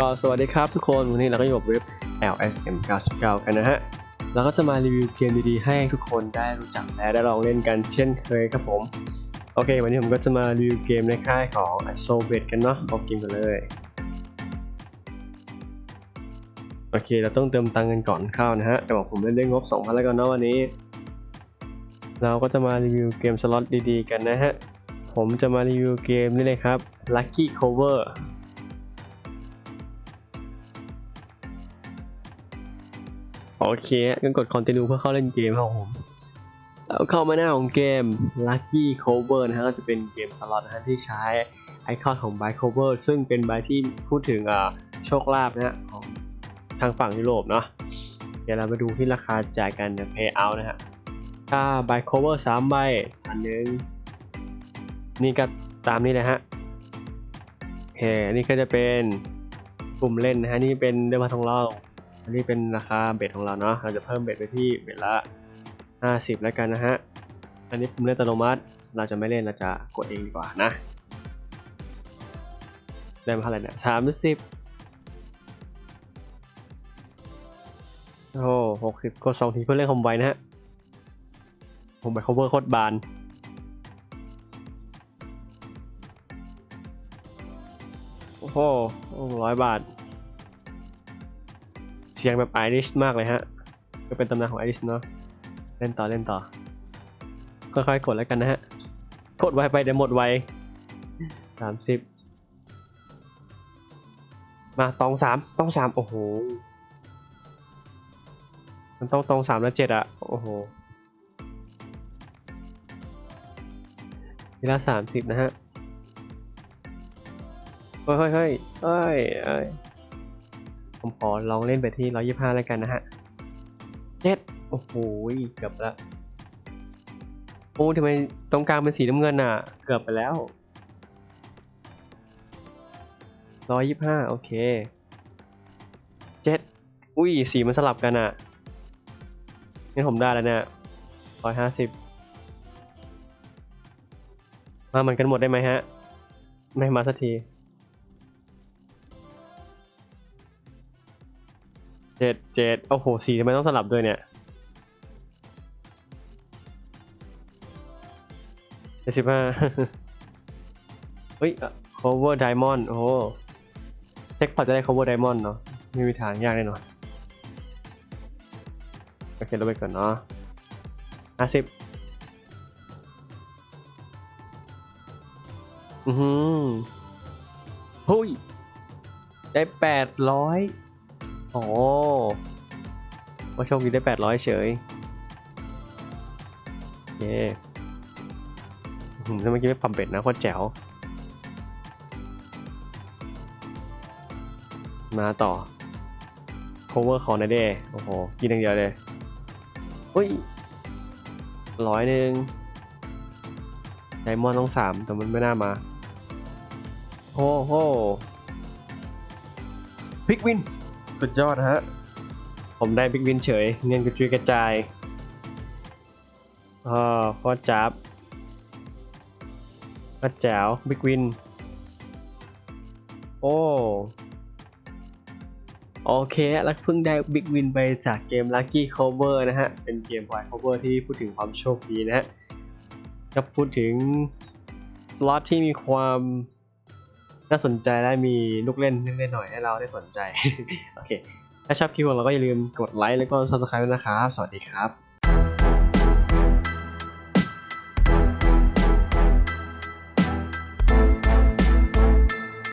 ก็สวัสดีครับทุกคนวันนี้เราก็อยู่กับเว็บ LSM 99กันนะฮะเราก็จะมารีวิวเกมดีๆให้ทุกคนได้รู้จักและได้ลองเล่นกันเช่นเคยครับผม โอเค วันนี้ผมก็จะมารีวิวเกมในค่ายของ a s o b e t กันเนาะเอาเกมกันเลย โอเค เราต้องเติมตังค์กันก่อนเข้านะฮะแต่บอกผมเล่นได้งบ 2,000 แล้วกันเนาะวันนี้ เราก็จะมารีวิวเกมสล็อตดีๆกันนะฮะผมจะมารีวิวเกมนี่เลยครับ Lucky Cover โอเคงั้นกด continue เพื่อเข้าเล่นเกมครับผมแล้วเข้ามาหน้าของเกม Lucky Cover นะฮะก็จะเป็นเกมสล็อตนะฮะที่ใช้ไอคอนของ b y Cover ซึ่งเป็นใบที่พูดถึงอ่าโชคลาภนะฮะของทางฝั่งยุโรปเนาะเดี๋ยวเราไปดูที่ราคาจ่ายกันนะ Payout นะฮะถ้า b y Cover 3 ใบอันนึงนี่ก็ตามนี้เลยฮะโอเคนนี้ก็จะเป็นปุ่มเล่นนะฮะนี่เป็นเดือนพันของเรา อันนี้เป็นราคาเบ็ดของเราเนาะ เราจะเพิ่มเบ็ดไปที่เบ็ดละ 50 แล้วกันนะฮะ อันนี้ปุ่มเล่นอัตโนมัติ เราจะไม่เล่น เราจะกดเองดีกว่านะ ได้มาเท่าไหร่เนี่ยสามสิบโอ้หกสิบกดสองทีเพื่อเล่นคอมไวนะฮะ ผมไป cover โคตรบานโอ้โหร้อยบาท สียงแบบไอริชมากเลยฮะ ก็เป็นตำนานของไอริชเนาะ เล่นต่อเล่นต่อ ค่อยๆกดแล้วกันนะฮะ กดไวไปเดี๋ยวหมดไวสามสิบ มาตองสามตองสามโอ้โห มันต้องตองสามแล้วเจ็ดอะโอ้โหทีละสามสิบนะฮะ เฮ้ยเฮ้ยเฮ้ยเฮ้ยเอ้ย ผมขอลองเล่นไปที่ร้อยยี่ห้าแล้วกันนะฮะเจ็ดโอ้โหเกือบละโอ้ทำไมตรงกลางเป็นสีน้ำเงินอะ เกือบไปแล้วร้อยยี่ห้าโอเคเจ็ดอุ้ย สีมันสลับกันอะงั้นผมได้แล้วเนี่ยร้อยห้าสิบมาเหมือนกันหมดได้ไหมฮะ ไม่มาสักที จ็ดเจ็ดโอ้โหสีทำไมต้องสลับด้วยเนี่ยเจ็ดสิบห้าเฮ้ย cover diamond โอ้โหแจ็คพอตจะได้ cover diamond เนาะไม่มีทางยากแน่นอนโอเคลงไปก่อนเนาะห้าสิบอือหือเฮ้ยได้แปดร้อย โอ้ว่าโชคดีได้แปดร้อยเฉยเคอื้อหือถ้าเมื่อกี้ไม่ปั๊มเป็ดนะโคตรแจ๋ว มาต่อ cover ของนะเด้โอ้โห กินอย่างเดียวเลยอุ้ยร้อยหนึ่งไดมอนด์ต้องสามแต่มันไม่น่ามา โอ้โหพิกวิน สุดยอดนะฮะ ผมได้พิกวินเฉย เงินกระจุยกระจายอ่าโคตรจับโคตรแจ๋วพิกวิน โอ้โอเคแล้วเพิ่งได้บิ๊กวินไปจากเกม Lucky Cover นะฮะ เป็นเกม White Cover ที่พูดถึงความโชคดีนะฮะก็พูดถึงสล็อตที่มีความ น่าสนใจและมีลูกเล่นเล่นหน่อยให้เราได้สนใจ โอเค ถ้าชอบคลิปของเราก็อย่าลืมกดไลค์แล้วก็ subscribe ด้วยนะครับ สวัสดีครับ